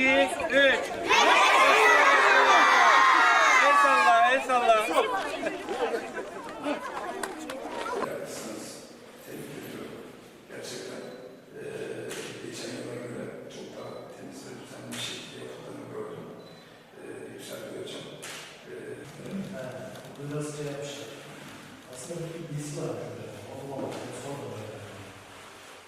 iki, üç. El salla, el salla. Biraz şey yapmışlar. Aslında bir bilgisi var. Allah Allah. Sor da var.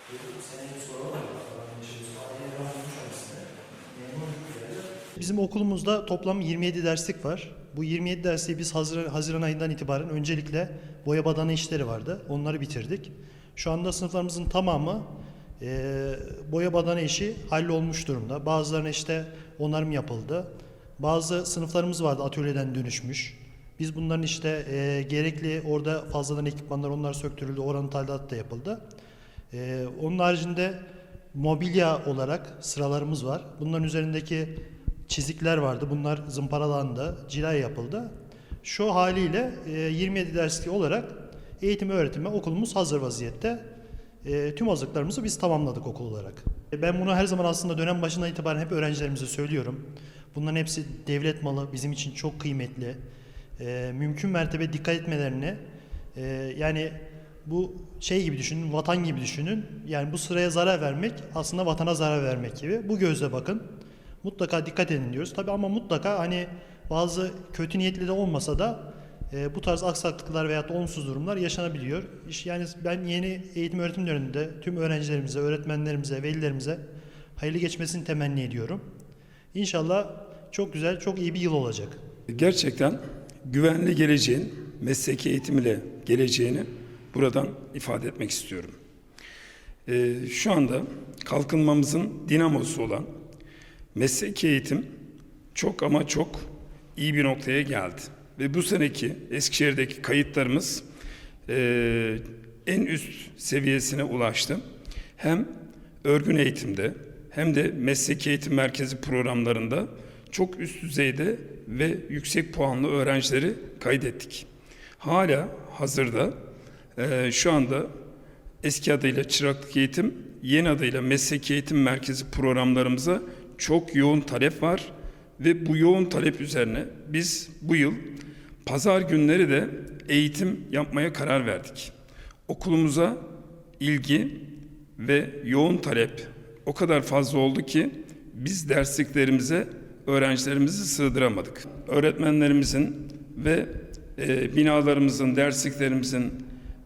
Dedim seneye soralım. Falan bir şey sor. Aynı ben bulmuş aslında. Memnun yani. Bizim okulumuzda toplam 27 derslik var. Bu 27 dersi biz Haziran, Haziran ayından itibaren öncelikle boya badana işleri vardı. Onları bitirdik. Şu anda sınıflarımızın tamamı eee, boya badana işi hallolmuş durumda. Bazılarına işte onarım yapıldı. Bazı sınıflarımız vardı atölyeden dönüşmüş. Biz bunların işte eee, gerekli orada fazladan ekipmanlar onlar söktürüldü. Oranın tadilatı da yapıldı. Eee, onun haricinde mobilya olarak sıralarımız var. Bunların üzerindeki çizikler vardı. Bunlar zımparalandı, cila yapıldı. Şu haliyle e, 27 dersli olarak eğitim öğretime okulumuz hazır vaziyette. E, Tüm hazırlıklarımızı biz tamamladık okul olarak. E, Ben bunu her zaman aslında dönem başından itibaren hep öğrencilerimize söylüyorum. Bunların hepsi devlet malı, bizim için çok kıymetli. E, Mümkün mertebe dikkat etmelerini, e, yani bu şey gibi düşünün, vatan gibi düşünün. Yani bu sıraya zarar vermek aslında vatana zarar vermek gibi. Bu gözle bakın. Mutlaka dikkat edin diyoruz. Tabii ama mutlaka hani bazı kötü niyetli de olmasa da e, bu tarz aksaklıklar veya olumsuz durumlar yaşanabiliyor. İş- Yani ben yeni eğitim öğretim döneminde tüm öğrencilerimize, öğretmenlerimize, velilerimize hayırlı geçmesini temenni ediyorum. İnşallah çok güzel, çok iyi bir yıl olacak. Gerçekten güvenli geleceğin mesleki eğitimiyle geleceğini buradan ifade etmek istiyorum. Ee, şu anda kalkınmamızın dinamosu olan mesleki eğitim çok ama çok iyi bir noktaya geldi. Ve bu seneki Eskişehir'deki kayıtlarımız e, en üst seviyesine ulaştı. Hem örgün eğitimde hem de mesleki eğitim merkezi programlarında çok üst düzeyde ve yüksek puanlı öğrencileri kaydettik. Hala hazırda e, şu anda eski adıyla çıraklık eğitim, yeni adıyla mesleki eğitim merkezi programlarımıza çok yoğun talep var ve bu yoğun talep üzerine biz bu yıl pazar günleri de eğitim yapmaya karar verdik. Okulumuza ilgi ve yoğun talep o kadar fazla oldu ki biz dersliklerimize öğrencilerimizi sığdıramadık. Öğretmenlerimizin ve e, binalarımızın, dersliklerimizin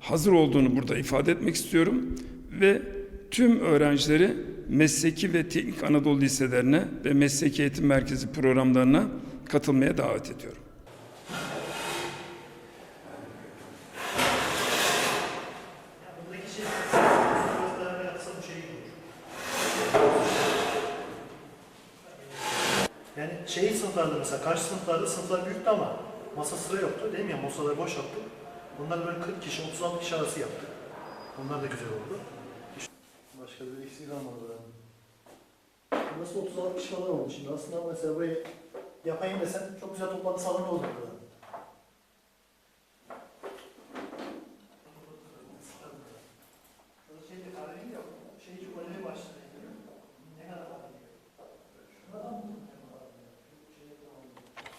hazır olduğunu burada ifade etmek istiyorum ve tüm öğrencileri mesleki ve teknik Anadolu liselerine ve mesleki eğitim merkezi programlarına katılmaya davet ediyorum. Yani şey sınıflarda mesela, karşı sınıflarda sınıflar büyüktü ama masa sıra yoktu değil mi ya? Masaları boş yaptık. Bunlar böyle 40 kişi, 36 kişi arası yaptık. Onlar da güzel oldu. Başka bir eksik kalmadı buranın. Burası 36 kişi falan oldu şimdi. Aslında mesela burayı yapayım desen çok güzel toplantı salonu olur burada.